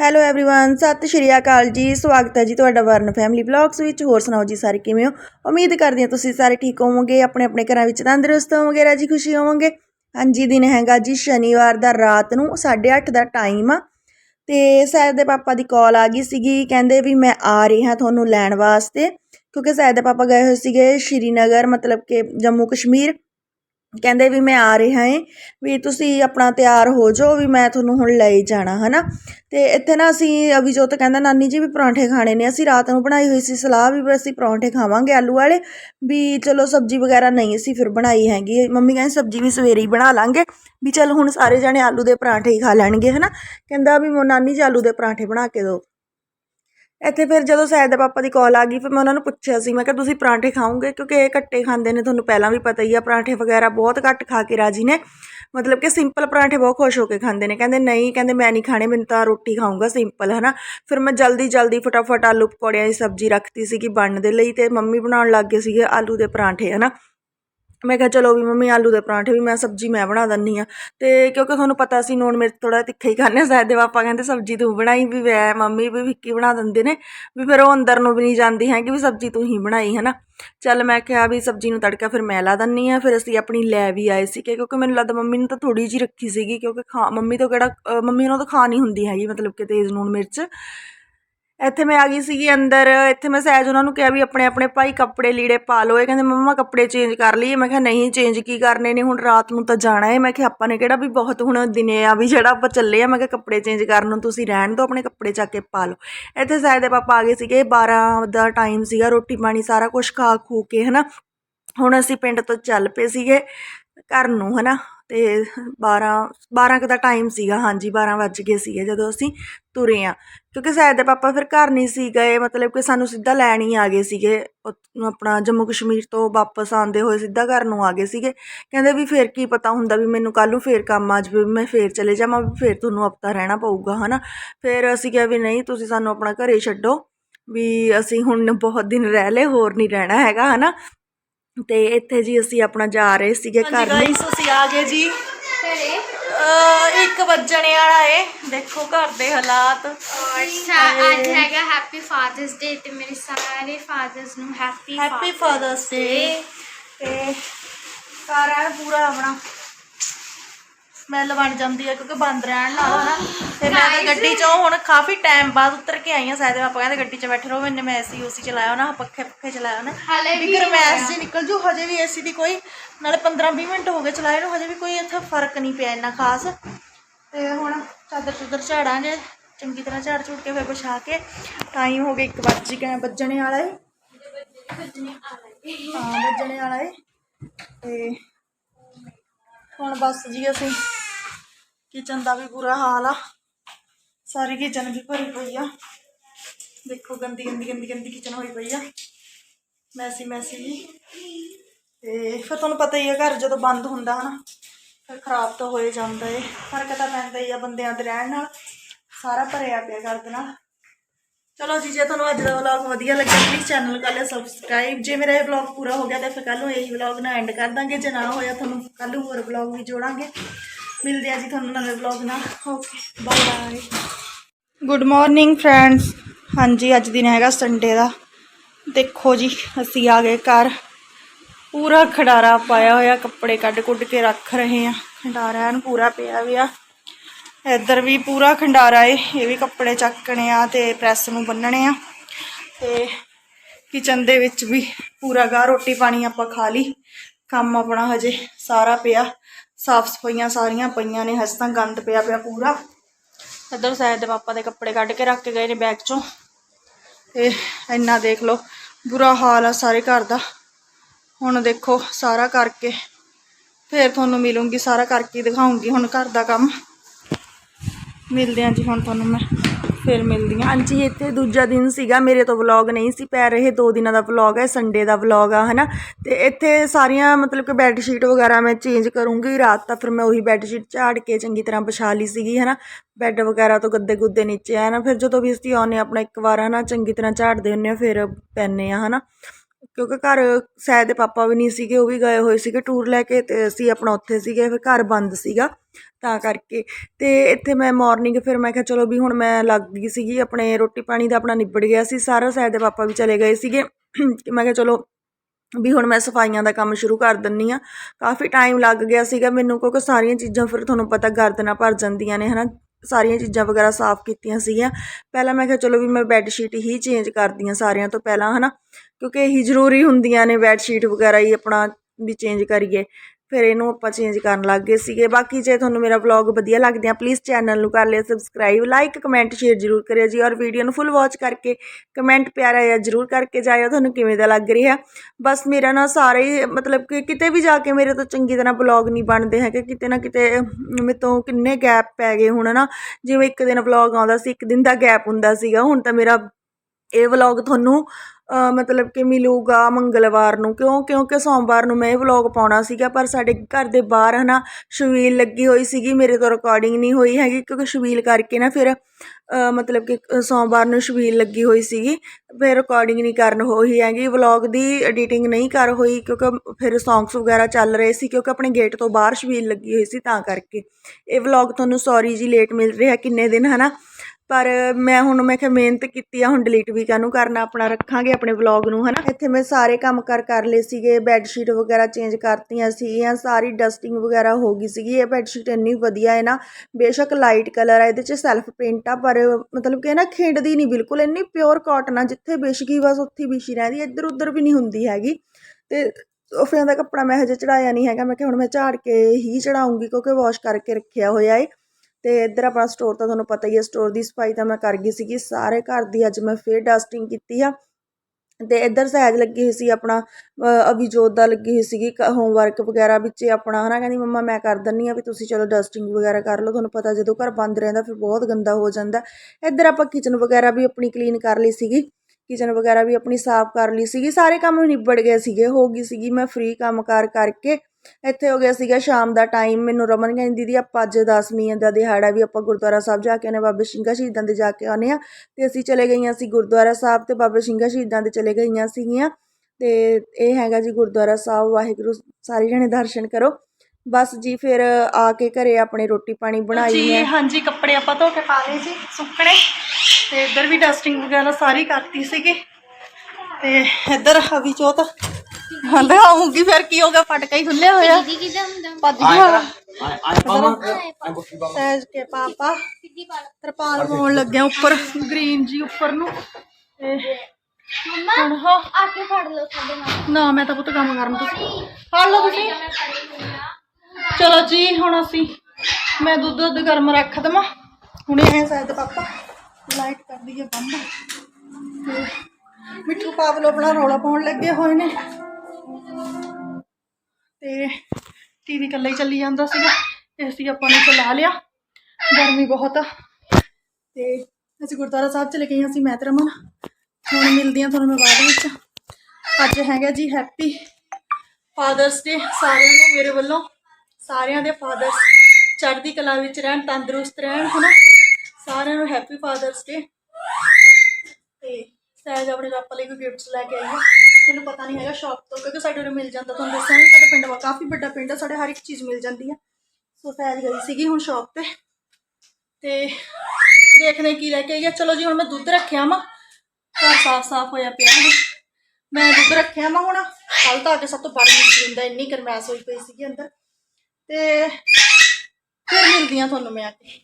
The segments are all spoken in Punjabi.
ਹੈਲੋ एवरीवन ਸਤਿ ਸ਼੍ਰੀ ਅਕਾਲ ਜੀ ਸਵਾਗਤ ਹੈ ਜੀ ਤੁਹਾਡਾ ਵਰਨ ਫੈਮਿਲੀ ਵਲੌਗਸ ਵਿੱਚ ਹੋਰ ਸੁਣਾਓ ਜੀ ਸਾਰੇ ਕਿਵੇਂ ਹੋ ਉਮੀਦ ਕਰਦੀ ਹਾਂ ਤੁਸੀਂ ਸਾਰੇ ਠੀਕ ਹੋਵੋਗੇ ਆਪਣੇ ਆਪਣੇ ਘਰਾਂ ਵਿੱਚ ਤੰਦਰੁਸਤ ਹੋਵੋਗੇ ਰਾਜੀ ਖੁਸ਼ੀ ਹੋਵੋਗੇ ਹਾਂਜੀ ਦਿਨ ਹੈਗਾ ਜੀ ਸ਼ਨੀਵਾਰ ਦਾ ਰਾਤ ਨੂੰ 8:30 ਦਾ ਟਾਈਮ ਆ ਤੇ ਸੈਦ ਦੇ ਪਾਪਾ ਦੀ ਕਾਲ ਆ ਗਈ ਸੀਗੀ ਕਹਿੰਦੇ ਵੀ ਮੈਂ ਆ ਰਿਹਾ ਤੁਹਾਨੂੰ ਲੈਣ ਵਾਸਤੇ ਕਿਉਂਕਿ ਸੈਦ ਦੇ ਪਾਪਾ ਗਏ ਹੋਏ ਸੀਗੇ ਸ਼੍ਰੀਨਗਰ ਮਤਲਬ ਕਿ ਜੰਮੂ ਕਸ਼ਮੀਰ ਕਹਿੰਦੇ ਵੀ ਮੈਂ ਆ ਰਿਹਾ ਏ, ਵੀ ਤੁਸੀਂ ਆਪਣਾ ਤਿਆਰ ਹੋ ਜਾਓ, ਵੀ ਮੈਂ ਤੁਹਾਨੂੰ ਹੁਣ ਲੈ ਜਾਣਾ, ਹਨਾ? ਤੇ ਇੱਥੇ ਨਾ ਅਸੀਂ ਅਭਿਜੋਤ ਕਹਿੰਦਾ, ਨਾਨੀ ਜੀ, ਵੀ ਪਰੌਂਠੇ ਖਾਣੇ ਨੇ। ਅਸੀਂ ਰਾਤ ਨੂੰ ਬਣਾਈ ਹੋਈ ਸੀ ਸਲਾਹ ਵੀ ਅਸੀਂ ਪਰੌਂਠੇ ਖਾਵਾਂਗੇ ਆਲੂ ਵਾਲੇ, ਵੀ ਚਲੋ ਸਬਜ਼ੀ ਵਗੈਰਾ ਨਹੀਂ ਅਸੀਂ ਫਿਰ ਬਣਾਈ ਹੈਗੀ ਮੰਮੀ ਕਹਿੰਦੀ, ਸਬਜ਼ੀ ਵੀ ਸਵੇਰੇ ਹੀ ਬਣਾ ਲਾਂਗੇ। ਵੀ ਚਲ ਹੁਣ ਸਾਰੇ ਜਣੇ ਆਲੂ ਦੇ ਪਰਾਂਠੇ ਹੀ ਖਾ ਲੈਣਗੇ, ਹਨਾ? ਕਹਿੰਦਾ ਵੀ ਨਾਨੀ ਜੀ, ਆਲੂ ਦੇ ਪਰਾਂਠੇ ਬਣਾ ਕੇ ਦਿਓ। ਇੱਥੇ ਫਿਰ ਜਦੋਂ ਸ਼ਾਇਦ ਦੇ ਪਾਪਾ ਦੀ ਕਾਲ ਆ ਗਈ, ਫਿਰ ਮੈਂ ਉਹਨਾਂ ਨੂੰ ਪੁੱਛਿਆ ਸੀ, ਮੈਂ ਕਿਹਾ, ਤੁਸੀਂ ਪਰਾਂਠੇ ਖਾਓਗੇ? ਕਿਉਂਕਿ ਇਹ ਘੱਟੇ ਖਾਂਦੇ ਨੇ, ਤੁਹਾਨੂੰ ਪਹਿਲਾਂ ਵੀ ਪਤਾ ਹੀ ਆ, ਪਰਾਂਠੇ ਵਗੈਰਾ ਬਹੁਤ ਘੱਟ ਖਾ ਕੇ ਰਾਜੀ ਨੇ। ਮਤਲਬ ਕਿ ਸਿੰਪਲ ਪਰਾਂਠੇ ਬਹੁਤ ਖੁਸ਼ ਹੋ ਕੇ ਖਾਂਦੇ ਨੇ। ਕਹਿੰਦੇ, ਨਹੀਂ, ਕਹਿੰਦੇ, ਮੈਂ ਨਹੀਂ ਖਾਣੇ, ਮੈਨੂੰ ਤਾਂ ਰੋਟੀ ਖਾਊਂਗਾ ਸਿੰਪਲ ਹਨਾ। ਫਿਰ ਮੈਂ ਜਲਦੀ ਜਲਦੀ ਫਟਾਫਟ ਆਲੂ ਪਕੌੜਿਆਂ ਦੀ ਸਬਜ਼ੀ ਰੱਖਤੀ ਸੀਗੀ ਬਣਨ ਦੇ ਲਈ ਤੇ ਮੰਮੀ ਬਣਾਉਣ ਲੱਗ ਗਏ ਸੀਗੇ ਆਲੂ ਦੇ ਪਰਾਂਠੇ, ਹਨਾ। ਮੈਂ ਕਿਹਾ ਚਲੋ ਵੀ ਮੰਮੀ ਆਲੂ ਦੇ ਪਰਾਂਠੇ ਵੀ ਮੈਂ ਸਬਜ਼ੀ ਮੈਂ ਬਣਾ ਦਿੰਨੀ ਆ। ਤੇ ਕਿਉਂਕਿ ਤੁਹਾਨੂੰ ਪਤਾ ਸੀ ਨੂਣ ਮਿਰਚ ਥੋੜਾ ਤਿੱਖਾ ਹੀ ਖਾਣੇ ਸਾਇਦ ਦੇ ਪਾਪਾ ਕਹਿੰਦੇ ਸਬਜ਼ੀ ਤੂੰ ਬਣਾਈ ਵੀ ਵੈ, ਮੰਮੀ ਵੀ ਵਿੱਕੀ ਬਣਾ ਦਿੰਦੇ ਨੇ, ਵੀ ਫਿਰ ਉਹ ਅੰਦਰ ਨੂੰ ਵੀ ਨਹੀਂ ਜਾਂਦੀ ਹੈ ਕਿ ਵੀ ਸਬਜ਼ੀ ਤੂੰ ਹੀ ਬਣਾਈ ਹੈ ਨਾ ਚੱਲ ਮੈਂ ਕਿਹਾ ਵੀ ਸਬਜ਼ੀ ਨੂੰ ਤੜਕਾ ਫਿਰ ਮੈਂ ਲਾ ਦਿੰਨੀ ਆ, ਫਿਰ ਅਸੀਂ ਆਪਣੀ ਲੈ ਵੀ ਆਏ ਸੀ ਕਿਉਂਕਿ ਮੈਨੂੰ ਲੱਗਦਾ ਮੰਮੀ ਨੇ ਤਾਂ ਥੋੜੀ ਜੀ ਰੱਖੀ ਸੀਗੀ, ਕਿਉਂਕਿ ਖਾ, ਮੰਮੀ ਤੋਂ ਕਿਹੜਾ ਮੰਮੀ ਉਹਨਾਂ ਤੋਂ ਖਾ ਨਹੀਂ ਹੁੰਦੀ ਹੈਗੀ ਮਤਲਬ ਕਿ ਤੇਜ਼ ਨੂਣ ਮਿਰਚ। ਇੱਥੇ ਮੈਂ ਆ ਗਈ ਸੀਗੀ ਅੰਦਰ, ਇੱਥੇ ਮੈਂ ਸਹਿਜ ਉਹਨਾਂ ਨੂੰ ਕਿਹਾ ਵੀ ਆਪਣੇ ਆਪਣੇ ਭਾਈ ਕੱਪੜੇ ਲੀੜੇ ਪਾ ਲਓ। ਇਹ ਕਹਿੰਦੇ, ਮੰਮਾ, ਕੱਪੜੇ ਚੇਂਜ ਕਰ ਲਈਏ। ਮੈਂ ਕਿਹਾ, ਨਹੀਂ ਚੇਂਜ ਕੀ ਕਰਨੇ ਨੇ? ਹੁਣ ਰਾਤ ਨੂੰ ਤਾਂ ਜਾਣਾ ਹੈ ਮੈਂ ਕਿਹਾ, ਆਪਾਂ ਨੇ ਕਿਹੜਾ ਵੀ ਬਹੁਤ ਹੁਣ ਦਿਨੇ ਆ ਵੀ ਜਿਹੜਾ ਆਪਾਂ ਚੱਲੇ ਆ। ਮੈਂ ਕਿਹਾ, ਕੱਪੜੇ ਚੇਂਜ ਕਰਨ ਨੂੰ ਤੁਸੀਂ ਰਹਿਣ ਦਿਓ, ਆਪਣੇ ਕੱਪੜੇ ਚੱਕ ਕੇ ਪਾ ਲਓ। ਇੱਥੇ ਸਹਿਜ ਦੇ ਪਾਪਾ ਆ ਗਏ ਸੀਗੇ 12 ਦਾ ਟਾਈਮ ਸੀਗਾ, ਰੋਟੀ ਪਾਣੀ ਸਾਰਾ ਕੁਝ ਖਾ ਖੂ ਕੇ, ਹਨਾ। ਹੁਣ ਅਸੀਂ ਪਿੰਡ ਤੋਂ ਚੱਲ ਪਏ ਸੀਗੇ, ਘਰ ਨੂੰ, ਹਨਾ। ਤੇ 12 12 ਕੁ ਦਾ ਟਾਈਮ ਸੀਗਾ, ਹਾਂਜੀ 12 ਵੱਜ ਗਏ ਸੀਗੇ ਜਦੋਂ ਅਸੀਂ ਤੁਰੇ ਹਾਂ ਕਿਉਂਕਿ ਸ਼ਾਇਦ ਦੇ ਪਾਪਾ ਫਿਰ ਘਰ ਨਹੀਂ ਸੀ ਗਏ, ਮਤਲਬ ਕਿ ਸਾਨੂੰ ਸਿੱਧਾ ਲੈਣ ਹੀ ਆ ਗਏ ਸੀਗੇ। ਉੱਥੋਂ ਆਪਣਾ ਜੰਮੂ ਕਸ਼ਮੀਰ ਤੋਂ ਵਾਪਸ ਆਉਂਦੇ ਹੋਏ ਸਿੱਧਾ ਘਰ ਨੂੰ ਆ ਗਏ ਸੀਗੇ। ਕਹਿੰਦੇ ਵੀ ਫਿਰ ਕੀ ਪਤਾ ਹੁੰਦਾ ਵੀ ਮੈਨੂੰ ਕੱਲ੍ਹ ਨੂੰ ਫਿਰ ਕੰਮ ਆ ਜਾਵੇ ਮੈਂ ਫਿਰ ਚਲੇ ਜਾਵਾਂ, ਵੀ ਫੇਰ ਤੁਹਾਨੂੰ ਹਫਤਾ ਰਹਿਣਾ ਪਊਗਾ ਹੈ ਨਾ ਫਿਰ ਅਸੀਂ ਕਿਹਾ ਵੀ ਨਹੀਂ, ਤੁਸੀਂ ਸਾਨੂੰ ਆਪਣਾ ਘਰੇ ਛੱਡੋ, ਵੀ ਅਸੀਂ ਹੁਣ ਬਹੁਤ ਦਿਨ ਰਹਿ ਲਏ, ਹੋਰ ਨਹੀਂ ਰਹਿਣਾ ਹੈਗਾ ਹੈ ਨਾ ਤੇ ਇੱਥੇ ਜੀ ਅਸੀਂ ਆਪਣਾ ਜਾ ਰਹੇ ਸੀਗੇ ਘਰ ਨੂੰ। ਅਸੀਂ ਆ ਗਏ ਜੀ। ਅਹ ਇੱਕ ਵੱਜਣੇ ਵਾਲਾ ਏ। ਦੇਖੋ ਘਰ ਦੇ ਹਾਲਾਤ। ਔਰ ਸਾ- ਅੱਜ ਹੈਗਾ ਹੈਪੀ ਫਾਦਰਸ ਡੇ ਤੇ ਮੇਰੇ ਸਾਰੇ ਫਾਦਰਸ ਨੂੰ ਹੈਪੀ ਹੈਪੀ ਫਾਦਰਸ ਡੇ ਤੇ ਘਰ ਆ ਪੂਰਾ ਆਪਣਾ ਸਮੈਲ ਬਣ ਜਾਂਦੀ ਹੈ ਕਿਉਂਕਿ ਬੰਦ ਰਹਿਣ ਨਾਲ ਹਨਾ ਤੇ ਮੈਂ ਤਾਂ ਗੱਡੀ ਚੋਂ ਹੁਣ ਕਾਫੀ ਟਾਈਮ ਬਾਅਦ ਉਤਰ ਕੇ ਆਈ ਹਾਂ ਸਾਇਦ। ਪਾਪਾ ਕਹਿੰਦੇ ਗੱਡੀ 'ਚ ਬੈਠੇ ਰਹੋ ਮੈਨੇ ਮੈਂ ਏਸੀ ਉਸੀ ਚਲਾਇਆ ਨਾ ਪੱਖੇ ਪੱਖੇ ਚਲਾਇਆ ਨਾ ਹਾਲੇ ਵੀ ਗਰਮੈਸ਼ ਜੀ ਨਿਕਲ ਜੂ ਹਜੇ ਵੀ ਏਸੀ ਦੀ ਕੋਈ ਨਾਲੇ 15 20 ਮਿੰਟ ਹੋ ਗਏ ਚਲਾਏ ਨੂੰ ਹਜੇ ਵੀ ਕੋਈ ਇੱਥੇ ਫ਼ਰਕ ਨਹੀਂ ਪਿਆ ਇੰਨਾ ਖਾਸ। ਤੇ ਹੁਣ ਚਾਦਰ ਚੁਦਰ ਝਾੜਾਂਗੇ ਚੰਗੀ ਤਰ੍ਹਾਂ ਝਾੜ ਝੂੜ ਕੇ ਫਿਰ ਵਿਛਾ ਕੇ। ਟਾਈਮ ਹੋ ਗਿਆ 1 ਵਜੇ ਕਿਵੇਂ ਵੱਜਣੇ ਵਾਲਾ ਏ। ਹਾਂ ਵੱਜਣੇ ਵਾਲਾ ਏ। ਤੇ ਹੁਣ ਬਸ ਜੀ ਅਸੀਂ ਕਿਚਨ ਦਾ ਵੀ ਬੁਰਾ ਹਾਲ ਆ। ਸਾਰੀ ਕਿਚਨ ਵੀ ਭਰੀ ਪਈ ਆ। ਦੇਖੋ ਗੰਦੀ ਗੰਦੀ ਗੰਦੀ ਗੰਦੀ ਕਿਚਨ ਹੋਈ ਪਈ ਆ। ਮੈਸੀ ਮੈਸੀ ਜੀ। ਤੇ ਫਿਰ ਤੁਹਾਨੂੰ ਪਤਾ ਹੀ ਆ, ਘਰ ਜਦੋਂ ਬੰਦ ਹੁੰਦਾ ਹਨਾ, ਫਿਰ ਖਰਾਬ ਤਾਂ ਹੋਏ ਜਾਂਦਾ ਏ। ਫ਼ਰਕ ਤਾਂ ਪੈਂਦਾ ਹੀ ਆ ਬੰਦਿਆਂ ਦੇ ਰਹਿਣ ਨਾਲ। ਸਾਰਾ ਭਰਿਆ ਪਿਆ ਘਰ ਦੇ ਨਾਲ। ਚਲੋ ਜੀ, ਜੇ ਤੁਹਾਨੂੰ ਅੱਜ ਦਾ ਵਲੌਗ ਵਧੀਆ ਲੱਗਿਆ ਪਲੀਜ਼ ਚੈਨਲ ਕਰ ਲਿਆ ਸਬਸਕ੍ਰਾਈਬ ਜੇ ਮੇਰਾ ਇਹ ਵਲੌਗ ਪੂਰਾ ਹੋ ਗਿਆ, ਤਾਂ ਫਿਰ ਕੱਲ ਨੂੰ ਇਹੀ ਵਲੌਗ ਨਾਲ ਐਂਡ ਕਰ ਦਾਂਗੇ। ਜੇ ਨਾ ਹੋਇਆ, ਤੁਹਾਨੂੰ ਕੱਲ ਹੋਰ ਵਲੌਗ ਵੀ ਜੋੜਾਂਗੇ। ਮਿਲਦੇ ਆ ਜੀ ਤੁਹਾਨੂੰ ਨਵੇਂ ਵਲੌਗ ਨਾਲ। Okay bye bye good morning friends ਹਾਂਜੀ, ਅੱਜ ਦਿਨ ਹੈਗਾ ਸੰਡੇ ਦਾ। ਦੇਖੋ ਜੀ, ਅਸੀਂ ਆ ਗਏ ਘਰ। ਪੂਰਾ ਖਡਾਰਾ ਪਾਇਆ ਹੋਇਆ, ਕੱਪੜੇ ਕੱਢ ਕੁੱਢ ਕੇ ਰੱਖ ਰਹੇ ਆ। ਖੰਡਾਰਾ ਐਨ ਪੂਰਾ ਪਿਆ ਹੋਇਆ ਇੱਧਰ ਵੀ ਪੂਰਾ ਖੰਡਾਰਾ ਏ, ਇਹ ਵੀ ਕੱਪੜੇ ਚੱਕਣੇ ਆ ਤੇ ਪ੍ਰੈਸ ਨੂੰ ਬੰਨਣੇ ਆ। ਤੇ ਕਿਚਨ ਦੇ ਵਿੱਚ ਵੀ ਪੂਰਾ ਗਾ, ਰੋਟੀ ਪਾਣੀ ਆਪਾਂ ਖਾ ਲਈ। ਕੰਮ ਆਪਣਾ ਹਜੇ ਸਾਰਾ ਪਿਆ। ਸਾਫ਼ ਸਫਾਈਆਂ ਸਾਰੀਆਂ ਪਈਆਂ ਨੇ, ਹਜੇ ਤਾਂ ਗੰਦ ਪਿਆ ਪਿਆ ਪੂਰਾ। ਇੱਧਰ ਸਾਇਦ ਦੇ ਪਾਪਾ ਦੇ ਕੱਪੜੇ ਕੱਢ ਕੇ ਰੱਖ ਕੇ ਗਏ ਨੇ ਬੈਗ ਚੋਂ। ਤੇ ਇੰਨਾ ਦੇਖ ਲਓ, ਬੁਰਾ ਹਾਲ ਆ ਸਾਰੇ ਘਰ ਦਾ। ਹੁਣ ਦੇਖੋ ਸਾਰਾ ਕਰਕੇ, ਫੇਰ ਤੁਹਾਨੂੰ ਮਿਲੂੰਗੀ, ਸਾਰਾ ਕਰਕੇ ਹੀ ਦਿਖਾਉਂਗੀ ਹੁਣ ਘਰ ਦਾ ਕੰਮ। ਮਿਲਦੇ ਹਾਂ ਜੀ ਹੁਣ ਤੁਹਾਨੂੰ ਮੈਂ। ਫਿਰ ਮਿਲਦੀ ਹਾਂ ਹਾਂਜੀ ਇੱਥੇ ਦੂਜਾ ਦਿਨ ਸੀਗਾ, ਮੇਰੇ ਤੋਂ ਵਲੌਗ ਨਹੀਂ ਸੀ ਪੈ ਰਹੇ। ਦੋ ਦਿਨਾਂ ਦਾ ਵਲੌਗ ਹੈ ਸੰਡੇ ਦਾ ਵਲੌਗ ਆ, ਹਨਾ? ਤੇ ਇੱਥੇ ਸਾਰੀਆਂ ਮਤਲਬ ਕਿ ਬੈੱਡ ਸ਼ੀਟ ਵਗੈਰਾ ਮੈਂ ਚੇਂਜ ਕਰੂੰਗੀ ਰਾਤ ਤਾਂ ਫਿਰ ਮੈਂ ਉਹੀ ਬੈੱਡ ਸ਼ੀਟ ਝਾੜ ਕੇ ਚੰਗੀ ਤਰ੍ਹਾਂ ਵਿਛਾ ਲਈ ਸੀਗੀ, ਹਨਾ? ਬੈੱਡ ਵਗੈਰਾ ਤੋਂ ਗੱਦੇ ਗੁੱਦੇ ਨੀਚੇ ਆ ਨਾ ਫਿਰ ਜਦੋਂ ਵੀ ਅਸੀਂ ਆਉਂਦੇ ਹਾਂ, ਆਪਣਾ ਇੱਕ ਵਾਰ, ਹਨਾ, ਚੰਗੀ ਤਰ੍ਹਾਂ ਝਾੜਦੇ ਹੁੰਦੇ ਆ ਫਿਰ ਪੈਨੇ ਆ ਹਨਾ? ਕਿਉਂਕਿ ਘਰ ਸਹਿਜ ਦੇ ਪਾਪਾ ਵੀ ਨਹੀਂ ਸੀਗੇ, ਉਹ ਵੀ ਗਏ ਹੋਏ ਸੀਗੇ ਟੂਰ ਲੈ ਕੇ ਅਤੇ ਅਸੀਂ ਆਪਣਾ ਉੱਥੇ ਸੀਗੇ, ਫਿਰ ਘਰ ਬੰਦ ਸੀਗਾ ਤਾਂ ਕਰਕੇ। ਅਤੇ ਇੱਥੇ ਮੈਂ ਮੋਰਨਿੰਗ ਫਿਰ ਮੈਂ ਕਿਹਾ, ਚਲੋ ਵੀ ਹੁਣ ਮੈਂ ਲੱਗ ਗਈ ਸੀਗੀ, ਆਪਣੇ ਰੋਟੀ ਪਾਣੀ ਦਾ ਆਪਣਾ ਨਿਬੜ ਗਿਆ ਸੀ, ਸਾਰਾ ਸਹਿਜ ਦੇ ਪਾਪਾ ਵੀ ਚਲੇ ਗਏ ਸੀਗੇ। ਕਿ ਮੈਂ ਕਿਹਾ, ਚਲੋ ਵੀ ਹੁਣ ਮੈਂ ਸਫਾਈਆਂ ਦਾ ਕੰਮ ਸ਼ੁਰੂ ਕਰ ਦਿੰਨੀ ਆ। ਕਾਫੀ ਟਾਈਮ ਲੱਗ ਗਿਆ ਸੀਗਾ ਮੈਨੂੰ, ਕਿਉਂਕਿ ਸਾਰੀਆਂ ਚੀਜ਼ਾਂ ਫਿਰ ਤੁਹਾਨੂੰ ਪਤਾ ਗਰਦਨਾਂ ਭਰ ਜਾਂਦੀਆਂ ਨੇ, ਹਨਾ? ਸਾਰੀਆਂ ਚੀਜ਼ਾਂ ਵਗੈਰਾ ਸਾਫ਼ ਕੀਤੀਆਂ ਸੀਗੀਆਂ। ਪਹਿਲਾਂ ਮੈਂ ਕਿਹਾ, ਚਲੋ ਵੀ ਮੈਂ ਬੈੱਡ ਸ਼ੀਟ ਹੀ ਚੇਂਜ ਕਰਦੀ ਹਾਂ ਸਾਰਿਆਂ ਤੋਂ ਪਹਿਲਾਂ, ਹਨਾ? ਕਿਉਂਕਿ ਇਹੀ ਜ਼ਰੂਰੀ ਹੁੰਦੀਆਂ ਨੇ ਬੈੱਡ ਸ਼ੀਟ ਵਗੈਰਾ ਹੀ ਆਪਣਾ ਵੀ ਚੇਂਜ ਕਰੀਏ। ਫਿਰ ਇਹਨੂੰ ਆਪਾਂ ਚੇਂਜ ਕਰਨ ਲੱਗ ਗਏ ਸੀਗੇ। ਬਾਕੀ ਜੇ ਤੁਹਾਨੂੰ ਮੇਰਾ ਵਲੌਗ ਵਧੀਆ ਲੱਗਦਾ ਪਲੀਜ਼ ਚੈਨਲ ਨੂੰ ਕਰ ਲਿਓ ਸਬਸਕ੍ਰਾਈਬ ਲਾਈਕ ਕਮੈਂਟ ਸ਼ੇਅਰ ਜ਼ਰੂਰ ਕਰਿਓ ਜੀ। ਔਰ ਵੀਡੀਓ ਨੂੰ ਫੁੱਲ ਵਾਚ ਕਰਕੇ ਕਮੈਂਟ ਪਿਆਰਾ ਜਾਂ ਜ਼ਰੂਰ ਕਰਕੇ ਜਾਇਓ। ਤੁਹਾਨੂੰ ਕਿਵੇਂ ਦਾ ਲੱਗ ਰਿਹਾ? ਬਸ ਮੇਰਾ ਨਾ ਸਾਰੇ ਹੀ ਮਤਲਬ ਕਿ ਕਿਤੇ ਵੀ ਜਾ ਕੇ ਮੇਰੇ ਤੋਂ ਚੰਗੀ ਤਰ੍ਹਾਂ ਵਲੌਗ ਨਹੀਂ ਬਣਦੇ ਹੈਗੇ। ਕਿਤੇ ਨਾ ਕਿਤੇ ਮੇਰੇ ਤੋਂ ਕਿੰਨੇ ਗੈਪ ਪੈ ਗਏ ਹੁਣ ਨਾ। ਜਿਵੇਂ ਇੱਕ ਦਿਨ ਵਲੌਗ ਆਉਂਦਾ ਸੀ, ਇੱਕ ਦਿਨ ਦਾ ਗੈਪ ਹੁੰਦਾ ਸੀਗਾ। ਹੁਣ ਤਾਂ ਮੇਰਾ ਇਹ ਵਲੌਗ ਤੁਹਾਨੂੰ ਮਤਲਬ ਕਿ ਮਿਲੂਗਾ ਮੰਗਲਵਾਰ ਨੂੰ, ਕਿਉਂ? ਕਿਉਂਕਿ ਸੋਮਵਾਰ ਨੂੰ ਮੈਂ ਇਹ ਵਲੋਗ ਪਾਉਣਾ ਸੀਗਾ, ਪਰ ਸਾਡੇ ਘਰ ਦੇ ਬਾਹਰ ਹੈ ਨਾ ਸ਼ਬੀਲ ਲੱਗੀ ਹੋਈ ਸੀਗੀ, ਮੇਰੇ ਤੋਂ ਰਿਕਾਰਡਿੰਗ ਨਹੀਂ ਹੋਈ ਹੈਗੀ, ਕਿਉਂਕਿ ਸ਼ਬੀਲ ਕਰਕੇ ਨਾ ਫਿਰ ਮਤਲਬ ਕਿ ਸੋਮਵਾਰ ਨੂੰ ਸ਼ਬੀਲ ਲੱਗੀ ਹੋਈ ਸੀਗੀ, ਫਿਰ ਰਿਕਾਰਡਿੰਗ ਨਹੀਂ ਕਰਨ ਹੋਈ ਹੈਗੀ ਵਲੌਗ ਦੀ ਐਡੀਟਿੰਗ ਨਹੀਂ ਕਰ ਹੋਈ, ਕਿਉਂਕਿ ਫਿਰ ਸੌਂਗਸ ਵਗੈਰਾ ਚੱਲ ਰਹੇ ਸੀ, ਕਿਉਂਕਿ ਆਪਣੇ ਗੇਟ ਤੋਂ ਬਾਹਰ ਸ਼ਬੀਲ ਲੱਗੀ ਹੋਈ ਸੀ ਤਾਂ ਕਰਕੇ। ਇਹ ਵਲੌਗ ਤੁਹਾਨੂੰ ਸੌਰੀ ਜੀ ਲੇਟ ਮਿਲ ਰਿਹਾ, ਕਿੰਨੇ ਦਿਨ ਹਨਾ ਪਰ ਮੈਂ ਹੁਣ ਮੈਂ ਕਿਹਾ ਮਿਹਨਤ ਕੀਤੀ ਆ, ਹੁਣ ਡਿਲੀਟ ਵੀ ਕਾਹਨੂੰ ਕਰਨਾ, ਆਪਣਾ ਰੱਖਾਂਗੇ ਆਪਣੇ ਵਲੌਗ ਨੂੰ, ਹਨਾ। ਇੱਥੇ ਮੈਂ ਸਾਰੇ ਕੰਮ ਕਰ ਕਰ ਲਏ ਸੀਗੇ ਬੈੱਡ ਸ਼ੀਟ ਵਗੈਰਾ ਚੇਂਜ ਕਰਤੀਆਂ ਸੀਗੀਆਂ ਸਾਰੀ ਡਸਟਿੰਗ ਵਗੈਰਾ ਹੋ ਗਈ ਸੀਗੀ, ਇਹ ਬੈੱਡ ਸ਼ੀਟ ਇੰਨੀ ਵਧੀਆ ਹੈ ਨਾ, ਬੇਸ਼ੱਕ ਲਾਈਟ ਕਲਰ ਆ, ਇਹਦੇ 'ਚ ਸੈਲਫ ਪ੍ਰਿੰਟ ਆ, ਪਰ ਮਤਲਬ ਕਿ ਨਾ ਖਿੰਡਦੀ ਨਹੀਂ ਬਿਲਕੁਲ, ਇੰਨੀ ਪਿਓਰ ਕਾਟਨ ਆ, ਜਿੱਥੇ ਵਿਛ ਗਈ ਬਸ ਉੱਥੇ ਹੀ ਰਹਿੰਦੀ ਇੱਧਰ ਉੱਧਰ ਵੀ ਨਹੀਂ ਹੁੰਦੀ ਹੈਗੀ। ਤੇ ਸੋਫਿਆਂ ਦਾ ਕੱਪੜਾ ਮੈਂ ਹਜੇ ਚੜਾਇਆ ਨਹੀਂ ਹੈਗਾ, ਮੈਂ ਕਿਹਾ ਹੁਣ ਮੈਂ ਝਾੜ ਕੇ ਹੀ ਚੜਾਉਂਗੀ, ਕਿਉਂਕਿ ਵਾਸ਼ ਕਰਕੇ ਰੱਖਿਆ ਹੋਇਆ ਏ। ਤੇ ਇੱਧਰ ਆਪਣਾ ਸਟੋਰ ਤਾਂ ਤੁਹਾਨੂੰ ਪਤਾ ਹੀ ਹੈ ਸਟੋਰ ਦੀ ਸਫ਼ਾਈ ਤਾਂ ਮੈਂ ਕਰ ਗਈ ਸੀਗੀ ਸਾਰੇ ਘਰ ਦੀ ਅੱਜ ਮੈਂ ਫੇਰ ਡਸਟਿੰਗ ਕੀਤੀ ਆ। ਤੇ ਇੱਧਰ ਸਹਿਜ ਲੱਗੀ ਹੋਈ ਸੀ ਆਪਣਾ ਅ, ਅਭਿਜੋਤ ਦਾ ਲੱਗੀ ਹੋਈ ਸੀਗੀ ਹੋਮਵਰਕ ਵਗੈਰਾ ਵਿੱਚ ਹੀ ਆਪਣਾ ਹਨਾ ਕਹਿੰਦੀ ਮੰਮਾ ਮੈਂ ਕਰ ਦਿੰਨੀ ਆ ਵੀ ਤੁਸੀਂ ਚਲੋ ਡਸਟਿੰਗ ਵਗੈਰਾ ਕਰ ਲਓ ਤੁਹਾਨੂੰ ਪਤਾ ਜਦੋਂ ਘਰ ਬੰਦ ਰਹਿੰਦਾ ਫਿਰ ਬਹੁਤ ਗੰਦਾ ਹੋ ਜਾਂਦਾ। ਇੱਧਰ ਆਪਾਂ ਕਿਚਨ ਵਗੈਰਾ ਵੀ ਆਪਣੀ ਕਲੀਨ ਕਰ ਲਈ ਸੀਗੀ ਕਿਚਨ ਵਗੈਰਾ ਵੀ ਆਪਣੀ ਸਾਫ਼ ਕਰ ਲਈ ਸੀਗੀ ਸਾਰੇ ਕੰਮ ਨਿਬੜ ਗਏ ਸੀਗੇ ਹੋ ਗਈ ਸੀਗੀ ਮੈਂ ਫ੍ਰੀ ਕੰਮ ਕਾਰ ਕਰਕੇ। ਇੱਥੇ ਹੋ ਗਿਆ ਸੀਗਾ ਸ਼ਾਮ ਦਾ ਟਾਈਮ ਮੈਨੂੰ ਰਮਨ ਕਹਿੰਦੀ ਦੀਦੀ ਆਪਾਂ ਅੱਜ ਦਸਵੀਂ ਦਾ ਦਿਹਾੜਾ ਵੀ ਆਪਾਂ ਗੁਰਦੁਆਰਾ ਸਾਹਿਬ ਜਾ ਕੇ ਆਨੇ ਬਾਬੇ ਸਿੰਘਾ ਸ਼ਹੀਦਾਂ ਦੇ ਜਾ ਕੇ ਆਨੇ ਆ ਤੇ ਅਸੀਂ ਚਲੇ ਗਈਆਂ ਸੀ ਗੁਰਦੁਆਰਾ ਸਾਹਿਬ ਤੇ ਬਾਬੇ ਸਿੰਘਾ ਸ਼ਹੀਦਾਂ ਦੇ ਚਲੇ ਗਈਆਂ ਸੀਗੀਆਂ। ਤੇ ਇਹ ਹੈਗਾ ਜੀ ਗੁਰਦੁਆਰਾ ਸਾਹਿਬ ਵਾਹਿਗੁਰੂ ਸਾਰੇ ਜਣੇ ਦਰਸ਼ਨ ਕਰੋ। ਬਸ ਜੀ ਫਿਰ ਆ ਕੇ ਘਰੇ ਆਪਣੇ ਰੋਟੀ ਪਾਣੀ ਬਣਾਈ ਜੀ ਹੈ ਹਾਂਜੀ ਕੱਪੜੇ ਆਪਾਂ ਧੋ ਕੇ ਪਾ ਲਏ ਸੀ ਸੁੱਕਣੇ। ਤੇ ਇੱਧਰ ਵੀ ਡਸਟਿੰਗ ਵਗੈਰਾ ਸਾਰੀ ਕਰਤੀ ਸੀਗੀ। ਤੇ ਇੱਧਰ ਹਵੀ ਚੋਤ ਹਾਂ ਦਿਖਾਉਂਗੀ ਫਿਰ ਕੀ ਹੋਗਾ ਫਟਕਾ ਹੀ ਖੁੱਲਿਆ ਹੋਇਆ। ਦੀਦੀ ਕਿਦਾਂ ਹੁੰਦਾ? ਭੱਜ ਗਿਆ। I'm ਸਹਿਜ ਕੇ ਪਾਪਾ। ਤਰਪਾਲ ਪਾਉਣ ਲੱਗਿਆ ਉੱਪਰ ਗ੍ਰੀਨ ਜੀ ਉੱਪਰ ਨੂੰ। ਤੇ ਮੰਮਾ ਹੁਣ ਹਾਂ। ਆ ਕੇ ਫੜ ਲਓ ਸਾਡੇ ਨਾਲ। ਨਾ ਮੈਂ ਤਾਂ ਪੁੱਤ ਕੰਮ ਕਰਨ ਤੁਸੀਂ ਫੜ ਲਓ ਤੁਸੀਂ। ਚਲੋ ਜੀ ਹੁਣ ਅਸੀਂ ਮੈਂ ਦੁੱਧ ਦੁੱਧ ਗਰਮ ਰੱਖ ਦਵਾਂ। ਹੁਣੇ ਆਏ ਸ਼ਾਇਦ ਪਾਪਾ। ਲਾਈਟ ਕਰ ਦਈਏ ਬੰਦ। ਮਿੱਠੂ ਪਾਵਲੋ ਆਪਣਾ ਰੌਲਾ ਪਾਉਣ ਲੱਗੇ ਹੋਏ ਨੇ। ਤੇ ਟੀਵੀ ਇਕੱਲਾ ਹੀ ਚੱਲੀ ਜਾਂਦਾ ਸੀਗਾ ਤੇ ਅਸੀਂ ਆਪਾਂ ਨੇ ਚਲਾ ਲਿਆ। ਗਰਮੀ ਬਹੁਤ ਆ। ਤੇ ਅਸੀਂ ਗੁਰਦੁਆਰਾ ਸਾਹਿਬ ਚਲੇ ਗਏ ਸੀ ਮੈਂ ਤੇ ਰਮਨ ਹੁਣ ਮਿਲਦੀਆਂ ਤੁਹਾਨੂੰ ਮੈਂ ਬਾਅਦ ਵਿੱਚ। ਅੱਜ ਹੈਗਾ ਜੀ ਹੈਪੀ ਫਾਦਰਸ ਡੇ ਸਾਰਿਆਂ ਨੂੰ, ਮੇਰੇ ਵੱਲੋਂ। ਸਾਰਿਆਂ ਦੇ ਫਾਦਰਸ ਚੜ੍ਹਦੀ ਕਲਾ ਵਿੱਚ ਰਹਿਣ, ਤੰਦਰੁਸਤ ਰਹਿਣ, ਹਨਾ? ਸਾਰਿਆਂ ਨੂੰ ਹੈਪੀ ਫਾਦਰਸ ਡੇ ਤੇ ਸਹਿਜ ਆਪਣੇ ਪਾਪਾ ਲਈ ਕੋਈ ਗਿਫਟਸ ਲੈ ਕੇ ਆਈ ਹੈ। ਮੈਨੂੰ ਪਤਾ ਨਹੀਂ ਹੈਗਾ ਸ਼ਾਪ ਤੋਂ, ਕਿਉਂਕਿ ਸਾਡੇ ਉਰੇ ਮਿਲ ਜਾਂਦਾ, ਤੁਹਾਨੂੰ ਦੱਸਿਆ ਨਾ, ਸਾਡੇ ਪਿੰਡ ਵਾ, ਕਾਫੀ ਵੱਡਾ ਪਿੰਡ ਆ, ਸਾਡੇ ਹਰ ਇੱਕ ਚੀਜ਼ ਮਿਲ ਜਾਂਦੀ ਹੈ ਸੋ ਸਹਿਜ ਗਈ ਸੀਗੀ ਹੁਣ ਸ਼ਾਪ ਤੇ ਤੇ ਦੇਖਦੇ ਕੀ ਲੈ ਕੇ ਆਈ ਹੈ ਚਲੋ ਜੀ, ਹੁਣ ਮੈਂ ਦੁੱਧ ਰੱਖਿਆ ਵਾ, ਘਰ ਸਾਫ਼ ਸਾਫ਼ ਹੋਇਆ ਪਿਆ ਹੁਣ ਮੈਂ ਦੁੱਧ ਰੱਖਿਆ ਵਾ ਹੁਣ ਕੱਲ ਤਾਂ ਆ ਕੇ ਸਭ ਤੋਂ ਬੜਾ ਮਿਲ ਹੁੰਦਾ ਇੰਨੀ ਗਰਮੈਸ਼ ਹੋਈ ਪਈ ਸੀਗੀ ਅੰਦਰ। ਤੇ ਫਿਰ ਮਿਲਦੀ ਮਿਲਦੀਆਂ ਤੁਹਾਨੂੰ ਮੈਂ ਆ ਕੇ।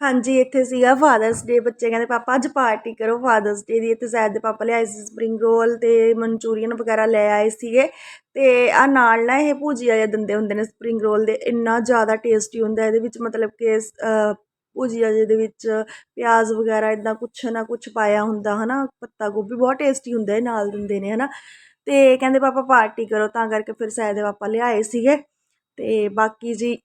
ਹਾਂਜੀ ਇੱਥੇ ਸੀਗਾ ਫਾਦਰਸ ਡੇ ਬੱਚੇ ਕਹਿੰਦੇ ਪਾਪਾ ਅੱਜ ਪਾਰਟੀ ਕਰੋ ਫਾਦਰਸ ਡੇ ਦੀ। ਇੱਥੇ ਸੈਦ ਦੇ ਪਾਪਾ ਲਿਆਏ ਸੀ ਸਪਰਿੰਗ ਰੋਲ ਤੇ ਮਨਚੂਰੀਅਨ ਵਗੈਰਾ ਲੈ ਆਏ ਸੀਗੇ। ਤੇ ਆ ਨਾਲ ਨਾ ਇਹ ਭੁਜੀਆ ਜਿਹਾ ਦਿੰਦੇ ਹੁੰਦੇ ਨੇ ਸਪਰਿੰਗ ਰੋਲ ਦੇ ਇੰਨਾ ਜ਼ਿਆਦਾ ਟੇਸਟੀ ਹੁੰਦਾ ਇਹਦੇ ਵਿੱਚ ਮਤਲਬ ਕਿ ਅਹ, ਜਿਹੇ ਦੇ ਵਿੱਚ ਪਿਆਜ਼ ਵਗੈਰਾ ਇਦਾਂ ਕੁਛ ਨਾ ਕੁਛ ਪਾਇਆ ਹੁੰਦਾ ਹਨਾ? ਪੱਤਾ ਗੋਭੀ ਬਹੁਤ ਟੇਸਟੀ ਹੁੰਦਾ ਇਹ ਨਾਲ ਦਿੰਦੇ ਨੇ ਹਨਾ? ਤੇ ਕਹਿੰਦੇ ਪਾਪਾ ਪਾਰਟੀ ਕਰੋ। ਤਾਂ ਕਰਕੇ ਫਿਰ ਸੈਦ ਦੇ ਪਾਪਾ ਲਿਆਏ ਸੀਗੇ। ਤੇ ਬਾਕੀ ਜੀ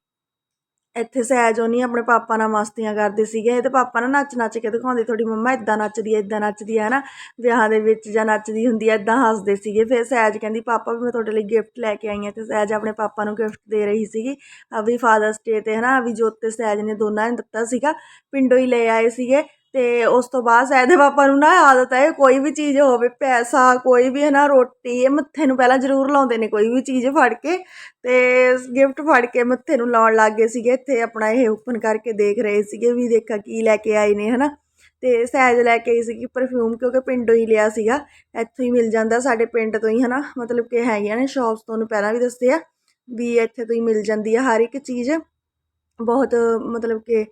ਇੱਥੇ ਸਹਿਜ ਉਹਨੀ ਆਪਣੇ ਪਾਪਾ ਨਾਲ ਮਸਤੀਆਂ ਕਰਦੇ ਸੀਗੇ। ਇਹਦੇ ਪਾਪਾ ਨਾ ਨੱਚ ਨੱਚ ਕੇ ਦਿਖਾਉਂਦੇ, ਤੁਹਾਡੀ ਮੰਮਾ ਇਦਾਂ ਨੱਚਦੀ ਹੈ ਇਦਾਂ ਨੱਚਦੀ ਹੈ ਨਾ ਵਿਆਹਾਂ ਦੇ ਵਿੱਚ ਜਾਂ ਨੱਚਦੀ ਹੁੰਦੀ ਹੈ ਇਦਾਂ ਹੱਸਦੇ ਸੀਗੇ। ਫਿਰ ਸਹਿਜ ਕਹਿੰਦੀ, ਪਾਪਾ ਵੀ ਮੈਂ ਤੁਹਾਡੇ ਲਈ ਗਿਫਟ ਲੈ ਕੇ ਆਈ ਹਾਂ। ਤੇ ਸਹਿਜ ਆਪਣੇ ਪਾਪਾ ਨੂੰ ਗਿਫਟ ਦੇ ਰਹੀ ਸੀਗੀ। ਆ ਵੀ ਫਾਦਰਸ ਡੇ ਤੇ ਹਨਾ ਵੀ ਜੋਤ ਤੇ ਸਹਿਜ ਨੇ ਦੋਨਾਂ ਨੇ ਦਿੱਤਾ ਸੀਗਾ। ਪਿੰਡੋਂ ਹੀ ਲੈ ਆਏ ਸੀਗੇ। ਅਤੇ ਉਸ ਤੋਂ ਬਾਅਦ ਸਹਿਜ ਦੇ ਪਾਪਾ ਨੂੰ ਨਾ ਆਦਤ ਹੈ, ਕੋਈ ਵੀ ਚੀਜ਼ ਹੋਵੇ, ਪੈਸਾ, ਕੋਈ ਵੀ ਹੈ ਨਾ, ਰੋਟੀ, ਇਹ ਮੱਥੇ ਨੂੰ ਪਹਿਲਾਂ ਜ਼ਰੂਰ ਲਾਉਂਦੇ ਨੇ ਕੋਈ ਵੀ ਚੀਜ਼ ਫੜ ਕੇ ਅਤੇ ਗਿਫਟ ਫੜ ਕੇ ਮੱਥੇ ਨੂੰ ਲਾਉਣ ਲੱਗ ਗਏ ਸੀਗੇ। ਇੱਥੇ ਆਪਣਾ ਇਹ ਓਪਨ ਕਰਕੇ ਦੇਖ ਰਹੇ ਸੀਗੇ ਵੀ ਦੇਖਾ ਕੀ ਲੈ ਕੇ ਆਏ ਨੇ ਹੈ ਨਾ ਅਤੇ ਸਹਿਜ ਲੈ ਕੇ ਆਈ ਸੀਗੀ ਪਰਫਿਊਮ ਕਿਉਂਕਿ ਪਿੰਡੋਂ ਹੀ ਲਿਆ ਸੀਗਾ। ਇੱਥੋਂ ਹੀ ਮਿਲ ਜਾਂਦਾ ਸਾਡੇ ਪਿੰਡ ਤੋਂ ਹੀ ਹੈ ਨਾ ਮਤਲਬ ਕਿ ਹੈਗੀਆਂ ਨੇ ਸ਼ਾਪਸ ਤੁਹਾਨੂੰ ਪਹਿਲਾਂ ਵੀ ਦੱਸਿਆ ਵੀ ਇੱਥੇ ਤੋਂ ਹੀ ਮਿਲ ਜਾਂਦੀ ਆ ਹਰ ਇੱਕ ਚੀਜ਼। ਬਹੁਤ ਮਤਲਬ ਕਿ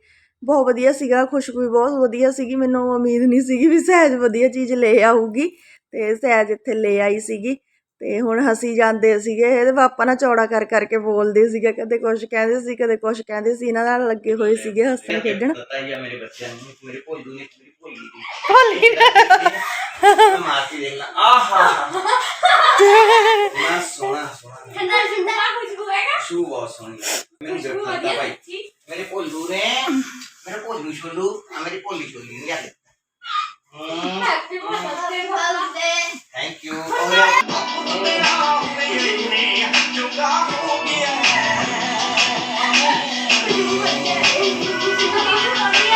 ਬਹੁਤ ਵਧੀਆ ਸੀਗਾ ਖੁਸ਼ਬੂ ਵੀ ਬਹੁਤ ਵਧੀਆ ਸੀਗੀ ਮੈਨੂੰ ਉਮੀਦ ਨਹੀਂ ਸੀਗੀ ਵੀ ਸਹਿਜ ਵਧੀਆ ਚੀਜ਼ ਲੈ ਆਊਗੀ ਤੇ ਸਹਿਜ ਇੱਥੇ ਲੈ ਆਈ ਸੀਗੀ ਤੇ ਹੁਣ ਹਸੀ ਜਾਂਦੇ ਸੀਗੇ ਇਹਦੇ ਪਾਪਾ ਨਾਲ ਚੌੜਾ ਕਰ ਕਰਕੇ ਬੋਲਦੇ ਸੀਗੇ ਕਦੇ ਕੁਝ ਕਹਿੰਦੇ ਸੀ ਕਦੇ ਕੁਝ ਕਹਿੰਦੇ ਸੀ ਇਹਨਾਂ ਨਾਲ ਲੱਗੇ ਹੋਏ ਸੀਗੇ ਹੱਸਣ ਖੇਡਣ। ਪਤਾ ਹੀ ਆ ਮੇਰੇ ਬੱਚਿਆਂ ਨੂੰ ਮੇਰੇ ਭੋਲੂ ਨੇ ਮੇਰੀ ਭੋਲੀ ਦੀ। ਭੋਲੀ ਨੇ ਮਾਰਤੀ ਦੇਖਣਾ ਆਹਾ। ਨਾ ਸੋਹਣਾ ਸੋਹਣਾ। ਠੰਡਾ ਠੰਡਾ ਕੁਝ ਹੋਏਗਾ ਸ਼ੂ ਬਹੁਤ ਸੋਹਣੀ ਮੈਨੂੰ ਖੁਸ਼ਬੂ ਦੇਖਣਾ ਵਧੀਆ ਭਾਈ। ਸੱਚੀ ਮੇਰੇ ਭੋਲੂ ਨੇ ਮੇਰੇ ਭੋਲੂ ਛੋਲੂ ਆ ਮੇਰੀ ਭੋਲੀ